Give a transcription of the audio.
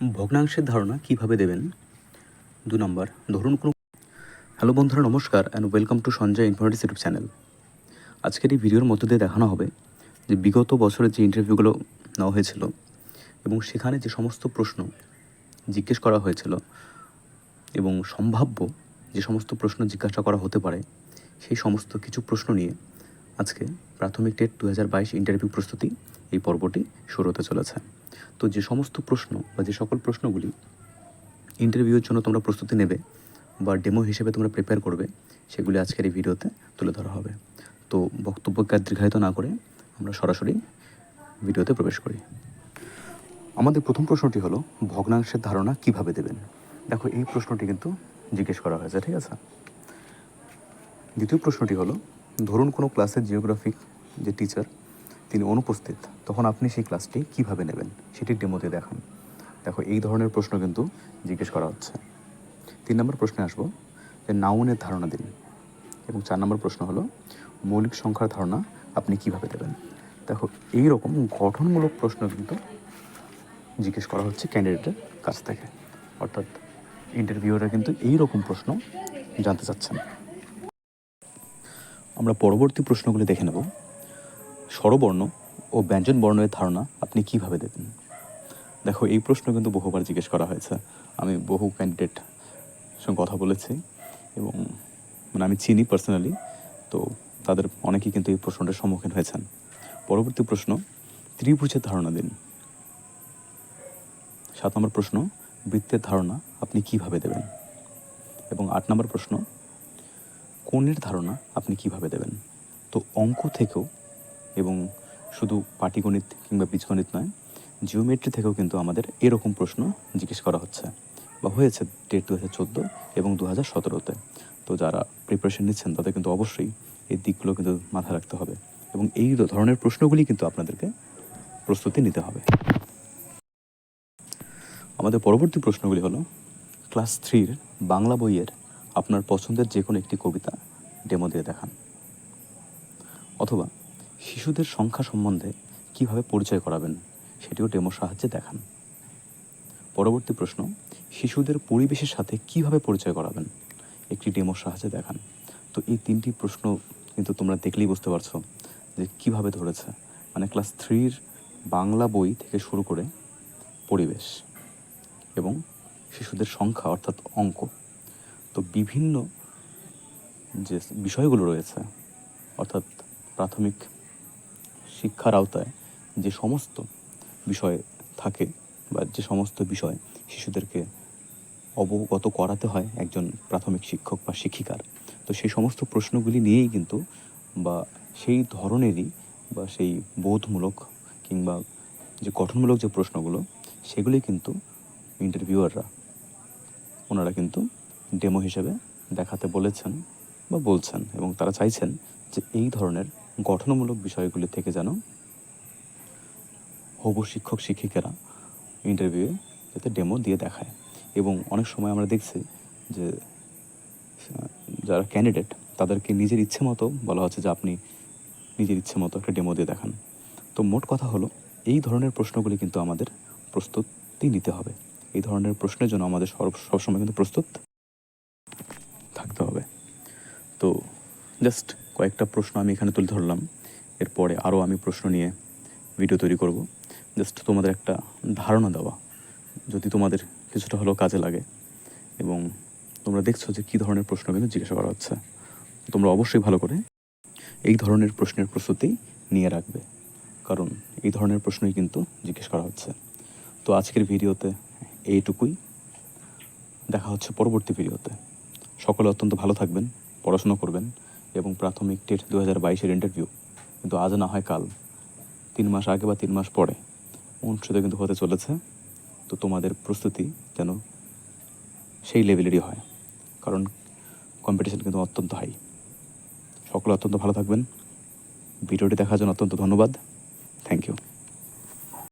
ভগ্নাংশের ধারণা কীভাবে দেবেন? দু নম্বর, ধরুন কোনো হ্যালো বন্ধুরা, নমস্কার and welcome to Sanjay informative YouTube channel আজকের এই ভিডিওর মধ্য দিয়ে দেখানো হবে যে বিগত বছরের যে ইন্টারভিউগুলো নেওয়া হয়েছিল এবং সেখানে যে সমস্ত প্রশ্ন জিজ্ঞেস করা হয়েছিল এবং সম্ভাব্য যে সমস্ত প্রশ্ন জিজ্ঞাসা করা হতে পারে, সেই সমস্ত কিছু প্রশ্ন নিয়ে আজকে প্রাথমিক টেট দু হাজার বাইশ ইন্টারভিউ প্রস্তুতি এই পর্বটি শুরু হতে চলেছে। তো যে সমস্ত প্রশ্ন বা যে সকল প্রশ্নগুলি ইন্টারভিউয়ের জন্য তোমরা প্রস্তুতি নেবে বা ডেমো হিসেবে তোমরা প্রিপেয়ার করবে, সেগুলি আজকের এই ভিডিওতে তুলে ধরা হবে। তো বক্তব্যকে দীর্ঘায়িত না করে আমরা সরাসরি ভিডিওতে প্রবেশ করি। আমাদের প্রথম প্রশ্নটি হলো, ভগ্নাংশের ধারণা কীভাবে দেবেন? দেখো, এই প্রশ্নটি কিন্তু জিজ্ঞেস করা হয়েছে, ঠিক আছে? দ্বিতীয় প্রশ্নটি হলো, ধরুন কোনো ক্লাসের জিওগ্রাফিক যে টিচার তিনি অনুপস্থিত, তখন আপনি সেই ক্লাসটি কীভাবে নেবেন? সেটি ডেমোতে দেখান। দেখো, এই ধরনের প্রশ্ন কিন্তু জিজ্ঞেস করা হচ্ছে। তিন নম্বর প্রশ্নে আসব, যে নাউনের ধারণা দিন। এবং চার নম্বর প্রশ্ন হলো, মৌলিক সংখ্যার ধারণা আপনি কীভাবে দেবেন? দেখো এই রকম গঠনমূলক প্রশ্ন কিন্তু জিজ্ঞেস করা হচ্ছে ক্যান্ডিডেটের কাছ থেকে। অর্থাৎ ইন্টারভিউরা কিন্তু এই রকম প্রশ্ন জানতে চাচ্ছেন। আমরা পরবর্তী প্রশ্নগুলি দেখে নেব। স্বরবর্ণ ও ব্যঞ্জন বর্ণের ধারণা আপনি কীভাবে দেবেন? দেখো, এই প্রশ্ন কিন্তু বহুবার জিজ্ঞেস করা হয়েছে। আমি বহু ক্যান্ডিডেট সঙ্গে কথা বলেছি এবং মানে আমি চিনি পার্সোনালি তো তাদের অনেকেই কিন্তু এই প্রশ্নটার সম্মুখীন হয়েছেন। পরবর্তী প্রশ্ন, ত্রিভুজের ধারণা দিন। সাত নম্বর প্রশ্ন, বৃত্তের ধারণা আপনি কীভাবে দেবেন? এবং আট নম্বর প্রশ্ন, কোণের ধারণা আপনি কীভাবে দেবেন? তো অঙ্ক থেকেও এবং শুধু পাটিগণিত কিংবা বীজগণিত নয় জিওমেট্রি থেকেও কিন্তু আমাদের এরকম প্রশ্ন জিজ্ঞেস করা হচ্ছে বা হয়েছে ডেট দু হাজার চোদ্দ এবং দু হাজার সতেরোতে। তো যারা প্রিপারেশন নিচ্ছেন, তাদের কিন্তু অবশ্যই এই দিকগুলো কিন্তু মাথায় রাখতে হবে এবং এই ধরনের প্রশ্নগুলি কিন্তু আপনাদেরকে প্রস্তুতি নিতে হবে। আমাদের পরবর্তী প্রশ্নগুলি হলো ক্লাস থ্রির বাংলা বইয়ের আপনার পছন্দের যে কোনো একটি কবিতা ডেমো দিয়ে দেখান। শিশুদের সংখ্যা সম্বন্ধে কীভাবে পরিচয় করাবেন, সেটিও ডেমোর সাহায্যে দেখান। পরবর্তী প্রশ্ন, শিশুদের পরিবেশের সাথে কীভাবে পরিচয় করাবেন? একটি ডেমোর সাহায্যে দেখান। তো এই তিনটি প্রশ্ন কিন্তু তোমরা দেখলেই বুঝতে পারছ যে কীভাবে ধরেছে। মানে ক্লাস থ্রির বাংলা বই থেকে শুরু করে পরিবেশ এবং শিশুদের সংখ্যা, অর্থাৎ অঙ্ক। তো বিভিন্ন যে বিষয়গুলো রয়েছে, অর্থাৎ প্রাথমিক শিক্ষার আওতায় যে সমস্ত বিষয় থাকে বা যে সমস্ত বিষয় শিশুদেরকে অবগত করাতে হয় একজন প্রাথমিক শিক্ষক বা শিক্ষিকার, তো সেই সমস্ত প্রশ্নগুলি নিয়েই কিন্তু বা সেই ধরনেরই বা সেই বোধমূলক কিংবা যে গঠনমূলক যে প্রশ্নগুলো, সেগুলি কিন্তু ইন্টারভিউয়াররা ওনারা কিন্তু ডেমো হিসেবে দেখাতে বলেছেন বা বলছেন এবং তারা চাইছেন যে এই ধরনের গঠনমূলক বিষয়গুলি থেকে যেন হবু শিক্ষক শিক্ষিকারা ইন্টারভিউয়ে যাতে ডেমো দিয়ে দেখায়। এবং অনেক সময় আমরা দেখছি যে, যারা ক্যান্ডিডেট তাদেরকে নিজের ইচ্ছে মতো বলা হচ্ছে যে, আপনি নিজের ইচ্ছে মতো একটা ডেমো দিয়ে দেখান। তো মোট কথা হলো, এই ধরনের প্রশ্নগুলি কিন্তু আমাদের প্রস্তুতি নিতে হবে। এই ধরনের প্রশ্নের জন্য আমাদের সব, সবসময় কিন্তু প্রস্তুত থাকতে হবে। তো জাস্ট কয়েকটা প্রশ্ন আমি এখানে তুলে ধরলাম। এরপরে আরও আমি প্রশ্ন নিয়ে ভিডিও তৈরি করব। জাস্ট তোমাদের একটা ধারণা দেওয়া। যদি তোমাদের কিছুটা হলেও কাজে লাগে এবং তোমরা দেখছ যে কী ধরনের প্রশ্ন কিন্তু জিজ্ঞাসা করা হচ্ছে, তোমরা অবশ্যই ভালো করে এই ধরনের প্রশ্নের প্রস্তুতি নিয়ে রাখবে। কারণ এই ধরনের প্রশ্নই কিন্তু জিজ্ঞেস করা হচ্ছে। তো আজকের ভিডিওতে এইটুকুই। দেখা হচ্ছে পরবর্তী ভিডিওতে। সকলে অত্যন্ত ভালো থাকবেন, পড়াশোনা করবেন। এবং প্রাথমিক টেট দু হাজার বাইশের ইন্টারভিউ কিন্তু আজ না হয় কাল। তিন মাস আগে বা তিন মাস পরে। অনুষ্ঠিত কিন্তু হতে চলেছে। তো তোমাদের প্রস্তুতি যেন সেই লেভেলেরই হয়। কারণ কম্পিটিশান কিন্তু অত্যন্ত হাই সকলে অত্যন্ত ভালো থাকবেন। ভিডিওটি দেখার জন্য অত্যন্ত ধন্যবাদ। Thank you